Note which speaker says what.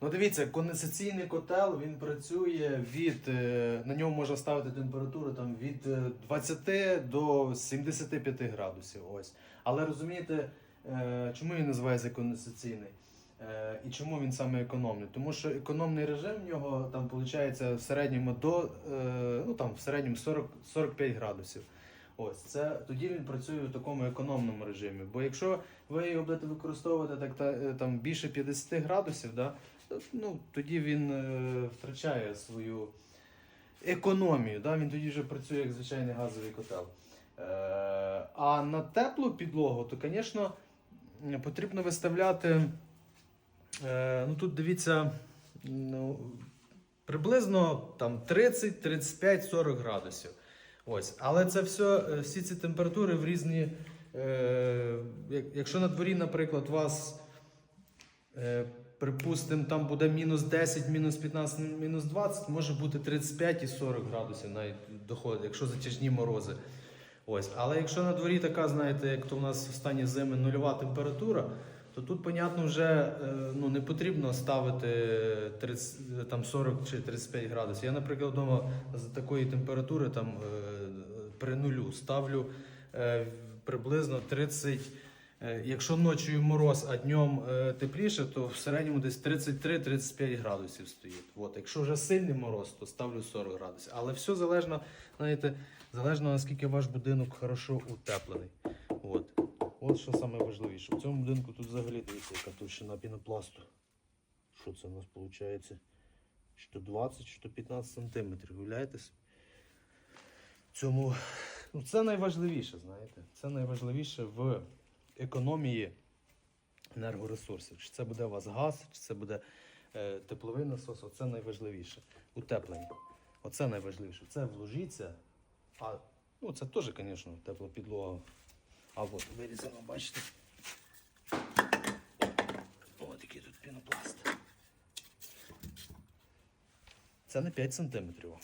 Speaker 1: Ну дивіться, конденсаційний котел він працює від. е, На ньому можна ставити температуру там, від е, 20 до 75 градусів. Ось. Але розумієте, е, чому він називається конденсаційний? Е, І чому він саме економний? Тому що економний режим в нього там виходить в середньому до е, ну там в середньому 40, 45 градусів. Ось це тоді він працює в такому економному режимі. Бо якщо ви його будете використовувати так та е, там більше 50 градусів, да, ну тоді він е, втрачає свою економію. Да, він тоді вже працює як звичайний газовий котел. Е, а на теплу підлогу, то, звісно, потрібно виставляти. Е, ну тут дивіться, ну, приблизно там 30, 35, 40 градусів. Ось. Але це все, всі ці температури в різні. Якщо на дворі, наприклад, у вас, припустимо, там буде мінус 10, мінус 15, мінус 20, може бути 35 і 40 градусів навіть доходить, якщо затяжні морози. Ось. Але якщо на дворі така, знаєте, як то в нас в стані зими нульова температура, то тут, понятно, вже е, ну, не потрібно ставити 30, там 40 чи 35 градусів. Я, наприклад, вдома за такої температури там, е, при нулю ставлю е, приблизно 30. Е, Якщо ночі мороз, а днем е, тепліше, то в середньому десь 33-35 градусів стоїть. От. Якщо вже сильний мороз, то ставлю 40 градусів. Але все залежно, знаєте, залежно наскільки ваш будинок хорошо утеплений. От. От що саме важливіше. В цьому будинку тут взагалі дивіться, яка товщина пінопласту. Що це у нас виходить? То 20, чи 15 сантиметрів. Уявляєте? собі? Цьому ну, це найважливіше, знаєте. Це найважливіше в економії енергоресурсів. Чи це буде у вас газ, чи це буде е, тепловий насос, оце найважливіше. Утеплення. Оце найважливіше. Це вложіться. А ну, це теж, звісно, тепла підлога. А от вирізано, бачите. Ось який тут пінопласт. Це не 5 сантиметрів.